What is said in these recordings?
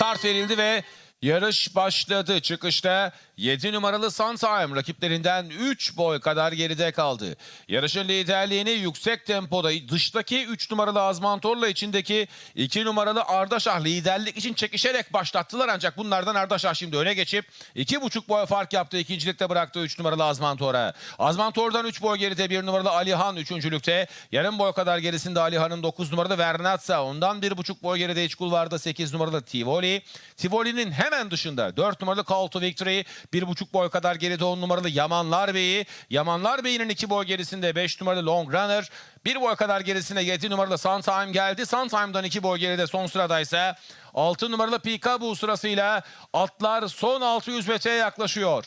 start verildi ve yarış başladı. Çıkışta 7 numaralı Suntime rakiplerinden 3 boy kadar geride kaldı. Yarışın liderliğini yüksek tempoda dıştaki 3 numaralı Azmantor'la içindeki 2 numaralı Ardaşah liderlik için çekişerek başlattılar. Ancak bunlardan Ardaşah şimdi öne geçip 2,5 boy fark yaptı. İkincilikte bıraktı 3 numaralı Azmantor'a. Azmantor'dan 3 boy geride 1 numaralı Alihan üçüncülükte. Yarım boy kadar gerisinde Alihan'ın 9 numaralı Vernatsa. Ondan 1,5 boy geride iç kulvarda 8 numaralı Tivoli. Tivoli'nin hemen dışında 4 numaralı Call to Victory. 1,5 boy kadar geride 10 numaralı Yamanlar Bey'i. Yamanlar Bey'inin 2 boy gerisinde 5 numaralı Long Runner. 1 boy kadar gerisine 7 numaralı Suntime geldi. Suntime'dan 2 boy geride son sıradaysa 6 numaralı Pikabu sırasıyla atlar son 600 metreye yaklaşıyor.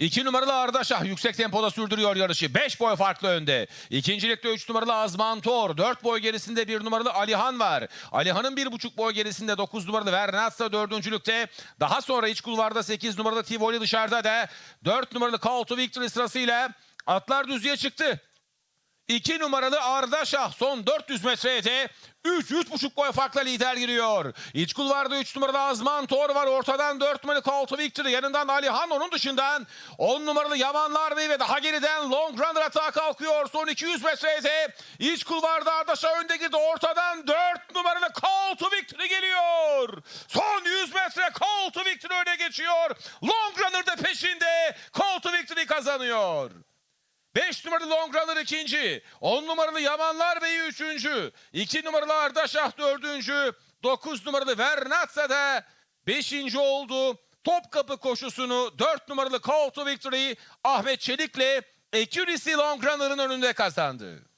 2 numaralı Ardaşah yüksek tempoda sürdürüyor yarışı. 5 boy farklı önde. İkincilikte 3 numaralı Azmantor. 4 boy gerisinde 1 numaralı Alihan var. Alihan'ın 1,5 boy gerisinde 9 numaralı Vernatsa dördüncülükte. Daha sonra iç kulvarda 8 numaralı Tivoli dışarıda da 4 numaralı Call to Victory sırasıyla atlar düzlüğe çıktı. 2 numaralı Ardaşah son 400 metrede 3 3,5 boy farkla lider giriyor. İç kulvarda 3 numaralı Azman Tor var. Ortadan 4 numaralı Call to Victory. Yanından Alihan onun dışından 10 numaralı Yamanlar Bey ve daha geriden Long Runner atağa kalkıyor. Son 200 metrede iç kulvarda Ardaşah önde girdi. Ortadan 4 numaralı Call to Victory geliyor. Son 100 metre Call to Victory öne geçiyor. Long Runner da peşinde. Call to Victory kazanıyor. 5 numaralı Long Runner ikinci. 10 numaralı Yamanlar Bey üçüncü. 2 numaralı Ardaşah dördüncü. 9 numaralı Vernatsa da beşinci oldu. Topkapı koşusunu 4 numaralı Call to Victory Ahmet Çelik'le Accuracy Long Runner'ın önünde kazandı.